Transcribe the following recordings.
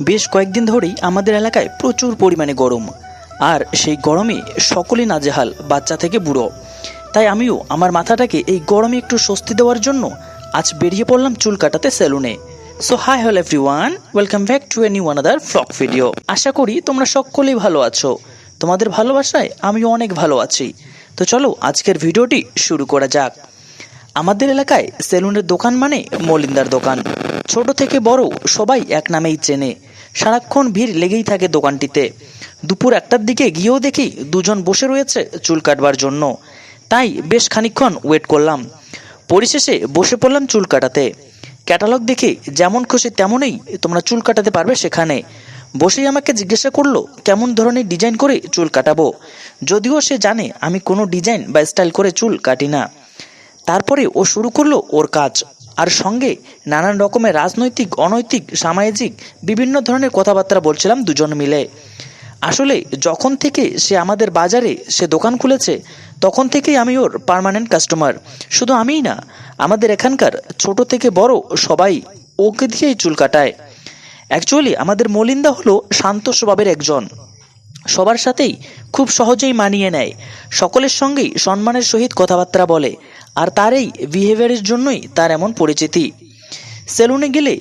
বেশ কয়েকদিন ধরেই আমাদের এলাকায় প্রচুর পরিমাণে গরম। আর সেই গরমে সকলেই নাজেহাল, বাচ্চা থেকে বুড়ো। তাই আমিও আমার মাথাটাকে এই গরমে একটু স্বস্তি দেওয়ার জন্য আজ বেরিয়ে পড়লাম চুল কাটাতে সেলুনে so, hi hello everyone, welcome back to a new another vlog video. আশা করি তোমরা সকলেই ভালো আছো। তোমাদের ভালোবাসায় আমিও অনেক ভালো আছি। তো চলো, আজকের ভিডিওটি শুরু করা যাক। আমাদের এলাকায় সেলুনের দোকান মানে মলিন্দার দোকান। ছোট থেকে বড় সবাই এক নামেই চেনে। সারাক্ষণ ভিড় লেগেই থাকে দোকানটিতে। দুপুর একটার দিকে গিয়েও দেখি দুজন বসে রয়েছে চুল কাটবার জন্য। তাই বেশ খানিকক্ষণ ওয়েট করলাম। পরিশেষে বসে পড়লাম চুল কাটাতে। ক্যাটালগ দেখে যেমন খুশি তেমনই তোমরা চুল কাটাতে পারবে সেখানে। বসেই আমাকে জিজ্ঞাসা করল, কেমন ধরনের ডিজাইন করে চুল কাটাবো? যদিও সে জানে আমি কোনো ডিজাইন বা স্টাইল করে চুল কাটি না। তারপরে ও শুরু করল ওর কাজ। আর সঙ্গে নানান রকমের রাজনৈতিক, অনৈতিক, সামাজিক, বিভিন্ন ধরনের কথাবার্তা বলছিলাম দুজন মিলে। আসলে যখন থেকে সে আমাদের বাজারে সে দোকান খুলেছে, তখন থেকেই আমি ওর পার্মানেন্ট কাস্টমার শুধু আমিই না, আমাদের এখানকার ছোট থেকে বড় সবাই ওকে দিয়েই চুল কাটায়। অ্যাকচুয়ালি আমাদের মলিন্দা হলো শান্ত স্বভাবের একজন। সবার সাথেই খুব সহজেই মানিয়ে নেয়। সকলের সঙ্গেই সম্মানের সহিত কথাবার্তা বলে, আর তার এই বিহেভিয়ারের জন্যই তার এমন পরিচিতি। সেলুনে গেলে,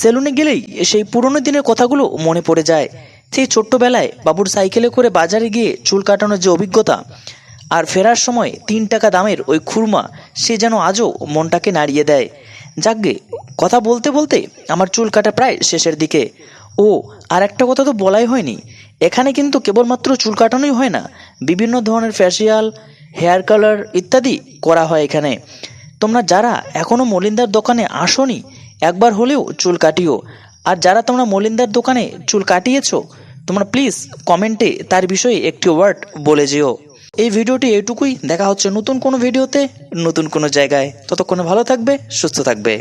সেলুনে গেলেই সেই পুরনো দিনের কথাগুলো মনে পড়ে যায়। সেই ছোট্টবেলায় বাবুর সাইকেলে করে বাজারে গিয়ে চুল কাটানোর যে অভিজ্ঞতা, আর ফেরার সময় তিন টাকা দামের ওই খুরমা, সে যেন আজও মনটাকে নাড়িয়ে দেয়। যাকগে, কথা বলতে বলতে আমার চুল কাটা প্রায় শেষের দিকে। ও, আর একটা কথা তো বলাই হয়নি। এখানে কিন্তু কেবলমাত্র চুল কাটানোই হয় না, বিভিন্ন ধরনের ফ্যাশিয়াল হেয়ার কালার ইত্যাদি করা হয় এখানে। তোমরা যারা এখনও মলিন্দার দোকানে আসোনি, একবার হলেও চুল কাটিও। আর যারা তোমরা মলিন্দার দোকানে চুল কাটিয়েছো, তোমরা প্লিজ কমেন্টে তার বিষয়ে একটি ওয়ার্ড বলে যেও। এই ভিডিওটি এইটুকুই দেখা হচ্ছে নতুন কোনো ভিডিওতে, নতুন কোনো জায়গায়। ততক্ষণে ভালো থাকবে, সুস্থ থাকবে।